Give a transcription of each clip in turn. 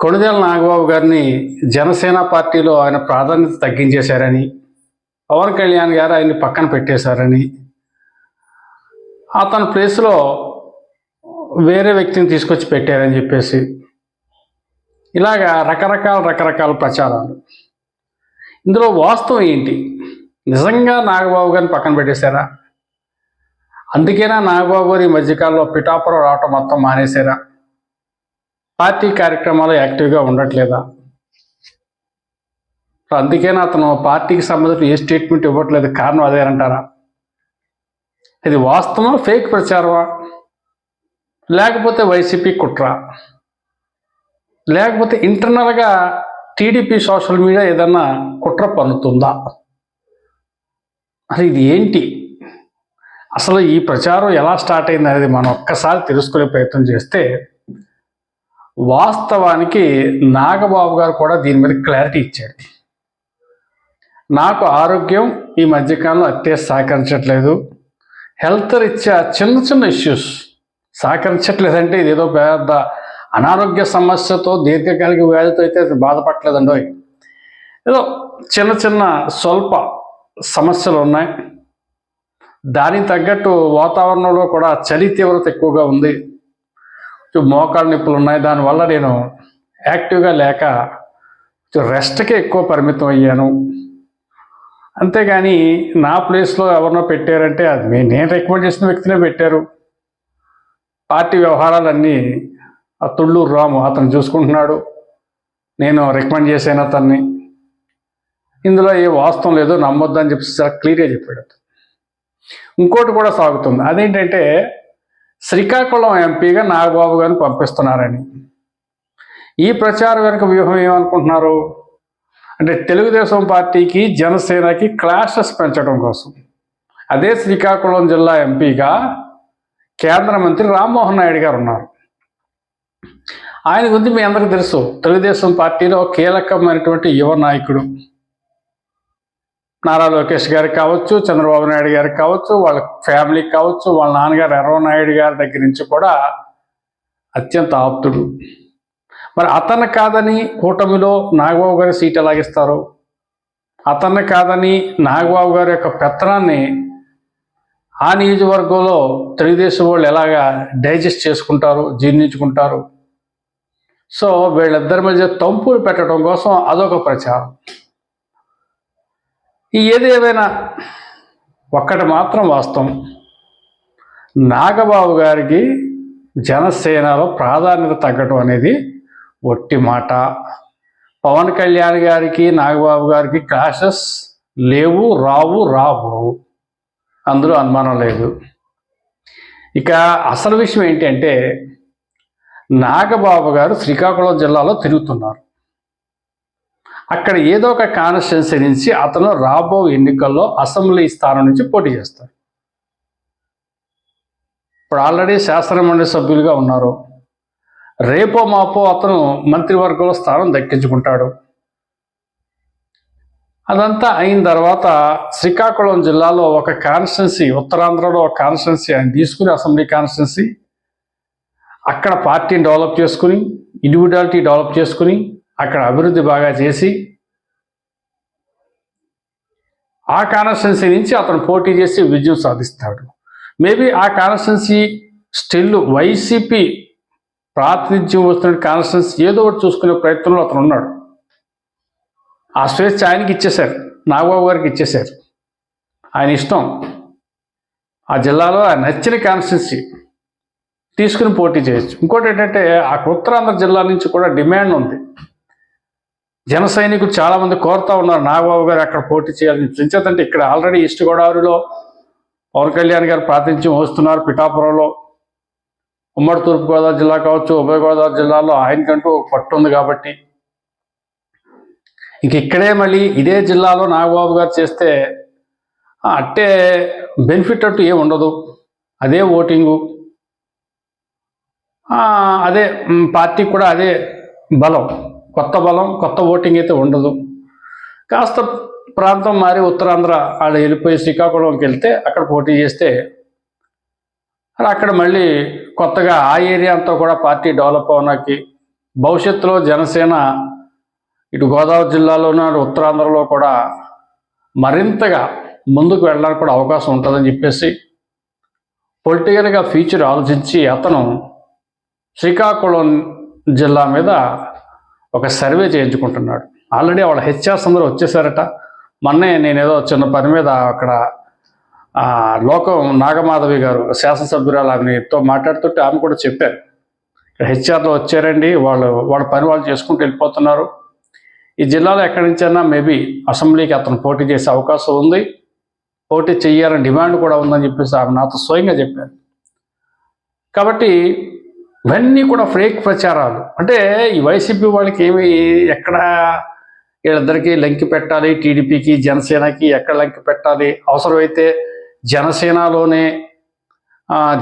కొణిదేల నాగబాబు గారిని జనసేన పార్టీలో ఆయన ప్రాధాన్యత తగ్గించేశారని పవన్ కళ్యాణ్ గారు ఆయన్ని పక్కన పెట్టేశారని అతని ప్లేస్లో వేరే వ్యక్తిని తీసుకొచ్చి పెట్టారని చెప్పేసి ఇలాగా రకరకాల రకరకాల ప్రచారాలు. ఇందులో వాస్తవం ఏంటి? నిజంగా నాగబాబు గారిని పక్కన పెట్టేశారా? అందుకేనా నాగబాబు గారు ఈ మధ్యకాలంలో పిఠాపురం రావటం మొత్తం మానేశారా? పార్టీ కార్యక్రమాలు యాక్టివ్గా ఉండట్లేదా? అందుకేనా అతను పార్టీకి సంబంధించిన ఏ స్టేట్మెంట్ ఇవ్వట్లేదు? కారణం అదేనంటారా ఇది వాస్తవం ఫేక్ ప్రచారమా? లేకపోతే వైసీపీ కుట్ర? లేకపోతే ఇంటర్నల్గా టీడీపీ సోషల్ మీడియా ఏదన్నా కుట్ర పన్నుతుందా? అసలు ఇది ఏంటి? అసలు ఈ ప్రచారం ఎలా స్టార్ట్ అయింది అనేది మనం ఒక్కసారి తెలుసుకునే ప్రయత్నం చేస్తే వాస్తవానికి నాగబాబు గారు కూడా దీని మీద క్లారిటీ ఇచ్చాడు. నాకు ఆరోగ్యం ఈ మధ్యకాలంలో అత్తే సహకరించట్లేదు. హెల్త్ రీత్యా చిన్న చిన్న ఇష్యూస్ సహకరించట్లేదంటే ఇదేదో పెద్ద అనారోగ్య సమస్యతో దీర్ఘకాలిక వ్యాధితో అయితే బాధపడలేదండో ఏదో చిన్న చిన్న స్వల్ప సమస్యలు ఉన్నాయి. దానికి తగ్గట్టు వాతావరణంలో కూడా చలి తీవ్రత ఎక్కువగా ఉంది. మోకాళ్ళ నొప్పులు ఉన్నాయి. దానివల్ల నేను యాక్టివ్గా లేక రెస్ట్కే ఎక్కువ పరిమితం అయ్యాను. అంతేగాని నా ప్లేస్లో ఎవరినో పెట్టారంటే అది నేను రికమెండ్ చేసిన వ్యక్తినే పెట్టారు. పార్టీ వ్యవహారాలన్నీ ఆ తుళ్ళూరు రాము అతను చూసుకుంటున్నాడు. నేను రికమెండ్ చేశాను అతన్ని. ఇందులో ఏ వాస్తవం లేదో నమ్మొద్దని చెప్పి చాలా క్లియర్గా చెప్పాడు ఇంకోటి కూడా సాగుతుంది. అదేంటంటే శ్రీకాకుళం ఎంపీగా నాగబాబు గారిని పంపిస్తున్నారని. ఈ ప్రచారం వెనుక వ్యూహం ఏమనుకుంటున్నారు? అంటే తెలుగుదేశం పార్టీకి జనసేనకి క్లాషెస్ పెంచడం కోసం. అదే శ్రీకాకుళం జిల్లా ఎంపీగా కేంద్ర మంత్రి రామ్మోహన్ నాయుడు గారు ఉన్నారు. ఆయన గురించి మీ అందరికీ తెలుసు. తెలుగుదేశం పార్టీలో కీలకమైనటువంటి యువ నాయకుడు. నారా లోకేష్ గారికి కావచ్చు చంద్రబాబు నాయుడు గారికి కావచ్చు వాళ్ళ ఫ్యామిలీకి కావచ్చు వాళ్ళ నాన్నగారు ఎర్రవ నాయుడు గారి దగ్గర నుంచి కూడా అత్యంత ఆప్తుడు. మరి అతను కాదని కూటమిలో నాగబాబు గారి సీట్ ఎలాగిస్తారు? అతన్ని కాదని నాగబాబు గారి యొక్క పెత్తనాన్ని ఆ నియోజకవర్గంలో తెలుగుదేశం వాళ్ళు ఎలాగా డైజెస్ట్ చేసుకుంటారు జీర్ణించుకుంటారు? సో వీళ్ళిద్దరి మధ్య తంపులు పెట్టడం కోసం అదొక ప్రచారం. ఈ ఏది ఏమైనా ఒక్కటి మాత్రం వాస్తవం. నాగబాబు గారికి జనసేనలో ప్రాధాన్యత తగ్గడం అనేది ఒట్టి మాట. పవన్ కళ్యాణ్ గారికి నాగబాబు గారికి క్లాషెస్ లేవు రావు రావు అందులో అనుమానం లేదు. ఇక అసలు విషయం ఏంటంటే నాగబాబు గారు శ్రీకాకుళం జిల్లాలో తిరుగుతున్నారు. అక్కడ ఏదో ఒక కాన్స్టిట్యున్సీ నుంచి అతను రాబో ఎన్నికల్లో అసెంబ్లీ స్థానం నుంచి పోటీ చేస్తారు. ఇప్పుడు ఆల్రెడీ శాసనమండలి సభ్యులుగా ఉన్నారు. రేపో మాపో అతను మంత్రివర్గంలో స్థానం దక్కించుకుంటాడు. అదంతా అయిన తర్వాత శ్రీకాకుళం జిల్లాలో ఒక కాన్స్టిట్యున్సీ ఉత్తరాంధ్రలో ఒక కాన్స్టిట్యున్సీ ఆయన తీసుకుని అసెంబ్లీ కాన్స్టిట్యున్సీ అక్కడ పార్టీని డెవలప్ చేసుకుని ఇండివిజువాలిటీ డెవలప్ చేసుకుని అక్కడ అభివృద్ధి బాగా చేసి ఆ కాన్స్టిట్యున్సీ నుంచి అతను పోటీ చేసి విజయం సాధిస్తాడు. మేబీ ఆ కాన్స్టిట్యున్సీ స్టిల్ వైసీపీ ప్రాతినిధ్యం వస్తున్న కాన్స్టిట్యున్సీ ఏదో ఒకటి చూసుకునే ప్రయత్నంలో అతను ఉన్నాడు. ఆ స్వేచ్ఛ ఆయనకి ఇచ్చేశారు. నాగబాబు గారికి ఇచ్చేశారు. ఆయన ఇష్టం. ఆ జిల్లాలో ఆయన నచ్చిన కాన్స్టిట్యున్సీ తీసుకుని పోటీ చేయొచ్చు. ఇంకోటి ఏంటంటే ఆ ఉత్తరాంధ్ర జిల్లా నుంచి కూడా డిమాండ్ ఉంది. జన సైనికులు చాలా మంది కోరుతా ఉన్నారు. నాగబాబు గారు అక్కడ పోటీ చేయాలని ఎంచేతంటే ఇక్కడ ఆల్రెడీ ఈస్ట్ గోదావరిలో పవన్ కళ్యాణ్ గారు ప్రాతినిధ్యం వస్తున్నారు పిఠాపురంలో ఉమ్మడి తూర్పుగోదావరి జిల్లా కావచ్చు ఉభయ గోదావరి జిల్లాలో ఆయనకంటూ పట్టు ఉంది కాబట్టి. ఇంక ఇక్కడే మళ్ళీ ఇదే జిల్లాలో నాగబాబు గారు చేస్తే అట్టే బెనిఫిట్ అంటూ ఏం ఉండదు. అదే ఓటింగు. అదే పార్టీకి పార్టీ కూడా అదే బలం. కొత్త బలం కొత్త ఓటింగ్ అయితే ఉండదు. కాస్త ప్రాంతం మారి ఉత్తరాంధ్ర వాళ్ళు వెళ్ళిపోయి శ్రీకాకుళంకి వెళ్తే అక్కడ పోటీ చేస్తే అలా అక్కడ మళ్ళీ కొత్తగా ఆ ఏరియా అంతా కూడా పార్టీ డెవలప్ అవడానికి భవిష్యత్తులో జనసేన ఇటు గోదావరి జిల్లాలోనూ అటు ఉత్తరాంధ్రలో కూడా మరింతగా ముందుకు వెళ్ళడానికి కూడా అవకాశం ఉంటుందని చెప్పేసి పొలిటికల్గా ఫ్యూచర్ ఆలోచించి అతను శ్రీకాకుళం జిల్లా మీద ఒక సర్వే చేయించుకుంటున్నాడు. ఆల్రెడీ వాళ్ళ హెచ్ఆర్స్ అందరూ వచ్చేసారట. మొన్నే నేను ఏదో చిన్న పని మీద అక్కడ లోకం నాగమాధవి గారు శాసనసభ్యురాలు ఆమెతో మాట్లాడుతుంటే ఆమె కూడా చెప్పారు. హెచ్ఆర్లో వచ్చారండి వాళ్ళు వాళ్ళ పని వాళ్ళు చేసుకుంటూ వెళ్ళిపోతున్నారు. ఈ జిల్లాలో ఎక్కడి నుంచైనా మేబీ అసెంబ్లీకి అతను పోటీ చేసే అవకాశం ఉంది. పోటీ చెయ్యాలని డిమాండ్ కూడా ఉందని చెప్పేసి ఆమె నాతో స్వయంగా చెప్పారు. కాబట్టి ఇవన్నీ కూడా ఫేక్ ప్రచారాలు. అంటే ఈ వైసీపీ వాళ్ళకి ఏమి ఎక్కడ వీళ్ళిద్దరికీ లంకి పెట్టాలి? టీడీపీకి జనసేనకి ఎక్కడ లంకి పెట్టాలి? అవసరమైతే జనసేనలోనే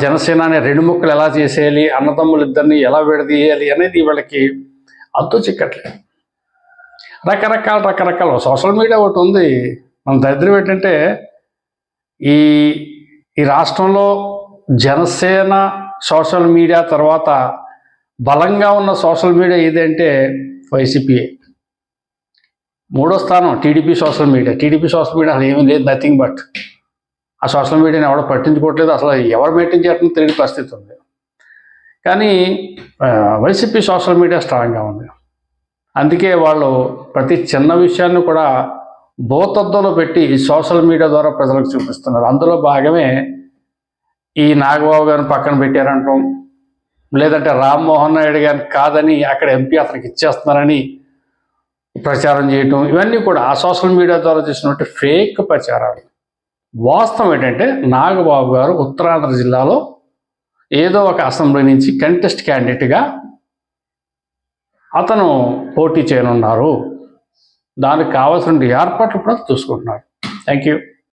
జనసేన అనే రెండు ముక్కలు ఎలా చేసేయాలి? అన్నదమ్ములు ఇద్దరిని ఎలా విడదీయాలి అనేది వీళ్ళకి అంతు చిక్కట్లేదు. రకరకాల రకరకాల సోషల్ మీడియా ఒకటి ఉంది. మన దరిద్రం ఏంటంటే ఈ ఈ రాష్ట్రంలో జనసేన సోషల్ మీడియా తర్వాత బలంగా ఉన్న సోషల్ మీడియా ఏదంటే వైసీపీ. మూడో స్థానం TDP social media. TDP social media అసలు ఏమీ లేదు నథింగ్ బట్ ఆ సోషల్ మీడియాని ఎవరు పట్టించుకోవట్లేదు అసలు ఎవరు మెయింటైన్ చేయడం తెలియని పరిస్థితి ఉంది. కానీ వైసీపీ సోషల్ మీడియా స్ట్రాంగ్గా ఉంది. అందుకే వాళ్ళు ప్రతి చిన్న విషయాన్ని కూడా భూతద్దంలో పెట్టి సోషల్ మీడియా ద్వారా ప్రజలకు చూపిస్తున్నారు. అందులో భాగమే ఈ నాగబాబు గారిని పక్కన పెట్టారంటాం. లేదంటే రామ్మోహన్ నాయుడు గారిని కాదని అక్కడ ఎంపీ అతనికి ఇచ్చేస్తున్నారని ప్రచారం చేయటం ఇవన్నీ కూడా ఆ సోషల్ మీడియా ద్వారా చేసినటువంటి ఫేక్ ప్రచారాలు. వాస్తవం ఏంటంటే నాగబాబు గారు ఉత్తరాంధ్ర జిల్లాలో ఏదో ఒక అసెంబ్లీ నుంచి కంటెస్ట్ క్యాండిడేట్గా అతను పోటీ చేయనున్నారు. దానికి కావాల్సిన ఏర్పాట్లు కూడా చూసుకుంటున్నారు. Thank you